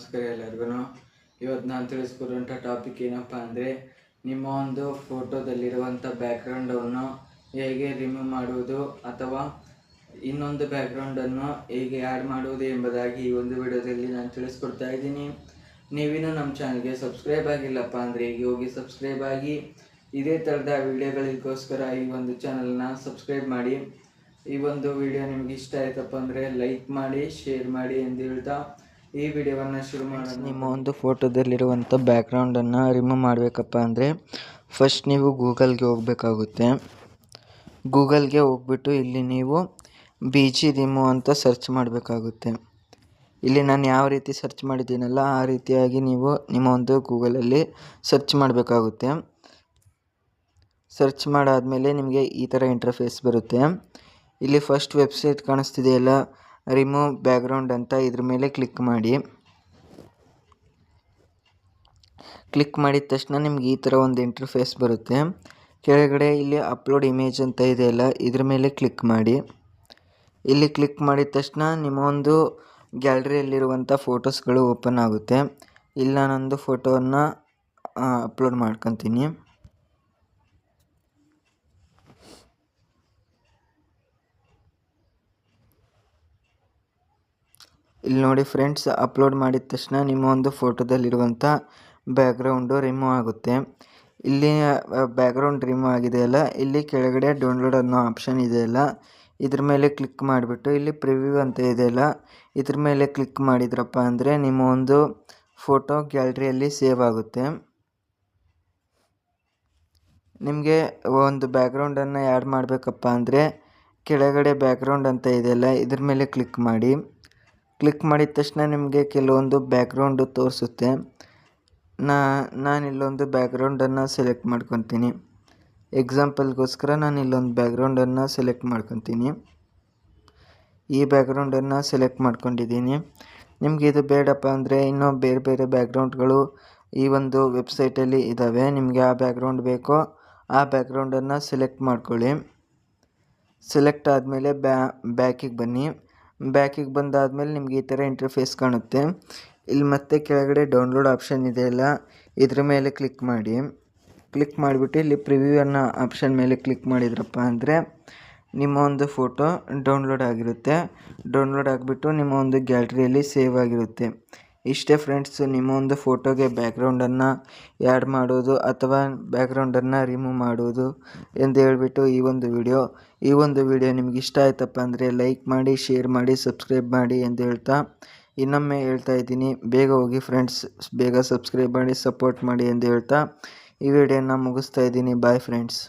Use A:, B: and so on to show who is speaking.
A: ನಮಸ್ಕಾರ ಎಲ್ಲರಿಗೂ. ಇವತ್ತು ನಾನು ತಿಳಿಸ್ಕೊಡುವಂಥ ಟಾಪಿಕ್ ಏನಪ್ಪ ಅಂದರೆ, ನಿಮ್ಮ ಒಂದು ಫೋಟೋದಲ್ಲಿರುವಂಥ ಬ್ಯಾಕ್ಗ್ರೌಂಡನ್ನು ಹೇಗೆ ರಿಮೂವ್ ಮಾಡುವುದು ಅಥವಾ ಇನ್ನೊಂದು ಬ್ಯಾಕ್ಗ್ರೌಂಡನ್ನು ಹೇಗೆ ಆ್ಯಡ್ ಮಾಡುವುದು ಎಂಬುದಾಗಿ ಈ ಒಂದು ವಿಡಿಯೋದಲ್ಲಿ ನಾನು ತಿಳಿಸ್ಕೊಡ್ತಾ ಇದ್ದೀನಿ. ನೀವಿನ್ನೂ ನಮ್ಮ ಚಾನಲ್ಗೆ ಸಬ್ಸ್ಕ್ರೈಬ್ ಆಗಿಲ್ಲಪ್ಪ ಅಂದರೆ ಈಗ ಹೋಗಿ ಸಬ್ಸ್ಕ್ರೈಬ್ ಆಗಿ. ಇದೇ ಥರದ ವಿಡಿಯೋಗಳಿಗೋಸ್ಕರ ಈ ಒಂದು ಚಾನಲ್ನ ಸಬ್ಸ್ಕ್ರೈಬ್ ಮಾಡಿ. ಈ ಒಂದು ವಿಡಿಯೋ ನಿಮ್ಗೆ ಇಷ್ಟ ಆಯ್ತಪ್ಪ ಅಂದರೆ ಲೈಕ್ ಮಾಡಿ ಶೇರ್ ಮಾಡಿ ಎಂದು ಹೇಳ್ತಾ ಈ ವಿಡಿಯೋವನ್ನು ಶುರು ಮಾಡೋಣ. ನಿಮ್ಮ ಒಂದು ಫೋಟೋದಲ್ಲಿರುವಂಥ ಬ್ಯಾಕ್ಗ್ರೌಂಡನ್ನು ರಿಮೂವ್ ಮಾಡಬೇಕಪ್ಪ ಅಂದರೆ ಫಸ್ಟ್ ನೀವು ಗೂಗಲ್ಗೆ ಹೋಗಬೇಕಾಗುತ್ತೆ. ಗೂಗಲ್ಗೆ ಹೋಗ್ಬಿಟ್ಟು ಇಲ್ಲಿ ನೀವು ಬಿ ಜಿ ರಿಮೂವ್ ಅಂತ ಸರ್ಚ್ ಮಾಡಬೇಕಾಗುತ್ತೆ. ಇಲ್ಲಿ ನಾನು ಯಾವ ರೀತಿ ಸರ್ಚ್ ಮಾಡಿದ್ದೀನಲ್ಲ ಆ ರೀತಿಯಾಗಿ ನೀವು ನಿಮ್ಮ ಒಂದು ಗೂಗಲಲ್ಲಿ ಸರ್ಚ್ ಮಾಡಬೇಕಾಗುತ್ತೆ. ಸರ್ಚ್ ಮಾಡಾದಮೇಲೆ ನಿಮಗೆ ಈ ಥರ ಇಂಟರ್ಫೇಸ್ ಬರುತ್ತೆ. ಇಲ್ಲಿ ಫಸ್ಟ್ ವೆಬ್ಸೈಟ್ ಕಾಣಿಸ್ತಿದೆಯಲ್ಲ ರಿಮೂವ್ ಬ್ಯಾಕ್ಗ್ರೌಂಡ್ ಅಂತ ಇದ್ರ ಮೇಲೆ ಕ್ಲಿಕ್ ಮಾಡಿ. ಕ್ಲಿಕ್ ಮಾಡಿದ ತಕ್ಷಣ ನಿಮ್ಗೆ ಈ ಥರ ಒಂದು ಇಂಟರ್ಫೇಸ್ ಬರುತ್ತೆ. ಕೆಳಗಡೆ ಇಲ್ಲಿ ಅಪ್ಲೋಡ್ ಇಮೇಜ್ ಅಂತ ಇದೆಯಲ್ಲ ಇದ್ರ ಮೇಲೆ ಕ್ಲಿಕ್ ಮಾಡಿ. ಇಲ್ಲಿ ಕ್ಲಿಕ್ ಮಾಡಿದ ತಕ್ಷಣ ನಿಮ್ಮ ಒಂದು ಗ್ಯಾಲರಿಯಲ್ಲಿರುವಂಥ ಫೋಟೋಸ್ಗಳು ಓಪನ್ ಆಗುತ್ತೆ. ಇಲ್ಲಿ ನಾನೊಂದು ಫೋಟೋವನ್ನು ಅಪ್ಲೋಡ್ ಮಾಡ್ಕೊತೀನಿ. ಇಲ್ಲಿ ನೋಡಿ ಫ್ರೆಂಡ್ಸ್, ಅಪ್ಲೋಡ್ ಮಾಡಿದ ತಕ್ಷಣ ನಿಮ್ಮ ಒಂದು ಫೋಟೋದಲ್ಲಿರುವಂಥ ಬ್ಯಾಕ್ಗ್ರೌಂಡು ರಿಮೂವ್ ಆಗುತ್ತೆ. ಇಲ್ಲಿ ಬ್ಯಾಕ್ಗ್ರೌಂಡ್ ರಿಮೂವ್ ಆಗಿದೆಯಲ್ಲ ಇಲ್ಲಿ ಕೆಳಗಡೆ ಡೌನ್ಲೋಡ್ ಅನ್ನೋ ಆಪ್ಷನ್ ಇದೆಯಲ್ಲ ಇದ್ರ ಮೇಲೆ ಕ್ಲಿಕ್ ಮಾಡಿಬಿಟ್ಟು ಇಲ್ಲಿ ಪ್ರಿವ್ಯೂ ಅಂತ ಇದೆಯಲ್ಲ ಇದ್ರ ಮೇಲೆ ಕ್ಲಿಕ್ ಮಾಡಿದ್ರಪ್ಪ ಅಂದರೆ ನಿಮ್ಮ ಒಂದು ಫೋಟೋ ಗ್ಯಾಲ್ರಿಯಲ್ಲಿ ಸೇವ್ ಆಗುತ್ತೆ. ನಿಮಗೆ ಒಂದು ಬ್ಯಾಕ್ಗ್ರೌಂಡನ್ನು ಆ್ಯಡ್ ಮಾಡಬೇಕಪ್ಪ ಅಂದರೆ ಕೆಳಗಡೆ ಬ್ಯಾಕ್ಗ್ರೌಂಡ್ ಅಂತ ಇದೆಯಲ್ಲ ಇದ್ರ ಮೇಲೆ ಕ್ಲಿಕ್ ಮಾಡಿ. ಕ್ಲಿಕ್ ಮಾಡಿದ ತಕ್ಷಣ ನಿಮಗೆ ಕೆಲವೊಂದು ಬ್ಯಾಕ್ಗ್ರೌಂಡು ತೋರಿಸುತ್ತೆ. ನಾ, ನಾನು ಇಲ್ಲೊಂದು ಬ್ಯಾಕ್ಗ್ರೌಂಡನ್ನು ಸೆಲೆಕ್ಟ್ ಮಾಡ್ಕೊತೀನಿ. ಎಕ್ಸಾಂಪಲ್ಗೋಸ್ಕರ ನಾನು ಇಲ್ಲೊಂದು ಬ್ಯಾಕ್ಗ್ರೌಂಡನ್ನು ಸೆಲೆಕ್ಟ್ ಮಾಡ್ಕೊತೀನಿ. ಈ ಬ್ಯಾಕ್ಗ್ರೌಂಡನ್ನು ಸೆಲೆಕ್ಟ್ ಮಾಡ್ಕೊಂಡಿದ್ದೀನಿ. ನಿಮಗೆ ಇದು ಬೇಡಪ್ಪ ಅಂದರೆ ಇನ್ನೂ ಬೇರೆ ಬೇರೆ ಬ್ಯಾಕ್ಗ್ರೌಂಡ್ಗಳು ಈ ಒಂದು ವೆಬ್ಸೈಟಲ್ಲಿ ಇದ್ದಾವೆ ನಿಮಗೆ ಆ ಬ್ಯಾಕ್ಗ್ರೌಂಡ್ ಬೇಕೋ ಆ ಬ್ಯಾಕ್ಗ್ರೌಂಡನ್ನು ಸೆಲೆಕ್ಟ್ ಮಾಡ್ಕೊಳ್ಳಿ. ಸೆಲೆಕ್ಟ್ ಆದಮೇಲೆ ಬ್ಯಾ, ಬ್ಯಾಕಿಗೆ ಬನ್ನಿ. ಬ್ಯಾಕಿಗೆ ಬಂದಾದಮೇಲೆ ನಿಮಗೆ ಈ ಥರ ಇಂಟರ್ಫೇಸ್ ಕಾಣುತ್ತೆ. ಇಲ್ಲಿ ಮತ್ತೆ ಕೆಳಗಡೆ ಡೌನ್ಲೋಡ್ ಆಪ್ಷನ್ ಇದೆಯಲ್ಲ ಇದ್ರ ಮೇಲೆ ಕ್ಲಿಕ್ ಮಾಡಿ. ಕ್ಲಿಕ್ ಮಾಡಿಬಿಟ್ಟು ಇಲ್ಲಿ ಪ್ರಿವ್ಯೂ ಅನ್ನೋ ಆಪ್ಷನ್ ಮೇಲೆ ಕ್ಲಿಕ್ ಮಾಡಿದ್ರಪ್ಪ ಅಂದರೆ ನಿಮ್ಮ ಒಂದು ಫೋಟೋ ಡೌನ್ಲೋಡ್ ಆಗಿರುತ್ತೆ. ಡೌನ್ಲೋಡ್ ಆಗಿಬಿಟ್ಟು ನಿಮ್ಮ ಒಂದು ಗ್ಯಾಲ್ರಿಯಲ್ಲಿ ಸೇವ್ ಆಗಿರುತ್ತೆ. ಇಷ್ಟೇ ಫ್ರೆಂಡ್ಸ್ ನಿಮ್ಮ ಒಂದು ಫೋಟೋಗೆ ಬ್ಯಾಕ್ಗ್ರೌಂಡನ್ನು ಆ್ಯಡ್ ಮಾಡೋದು ಅಥವಾ ಬ್ಯಾಕ್ಗ್ರೌಂಡನ್ನು ರಿಮೂವ್ ಮಾಡೋದು ಎಂದು ಹೇಳಿಬಿಟ್ಟು ಈ ಒಂದು ವಿಡಿಯೋ. ಈ ಒಂದು ವಿಡಿಯೋ ನಿಮ್ಗೆ ಇಷ್ಟ ಆಯ್ತಪ್ಪ ಅಂದರೆ ಲೈಕ್ ಮಾಡಿ, ಶೇರ್ ಮಾಡಿ, ಸಬ್ಸ್ಕ್ರೈಬ್ ಮಾಡಿ ಎಂದು ಹೇಳ್ತಾ ಇನ್ನೊಮ್ಮೆ ಹೇಳ್ತಾ ಇದ್ದೀನಿ. ಬೇಗ ಹೋಗಿ ಫ್ರೆಂಡ್ಸ್, ಬೇಗ ಸಬ್ಸ್ಕ್ರೈಬ್ ಮಾಡಿ, ಸಪೋರ್ಟ್ ಮಾಡಿ ಎಂದು ಹೇಳ್ತಾ ಈ ವಿಡಿಯೋನ ಮುಗಿಸ್ತಾ ಇದ್ದೀನಿ. Bye friends.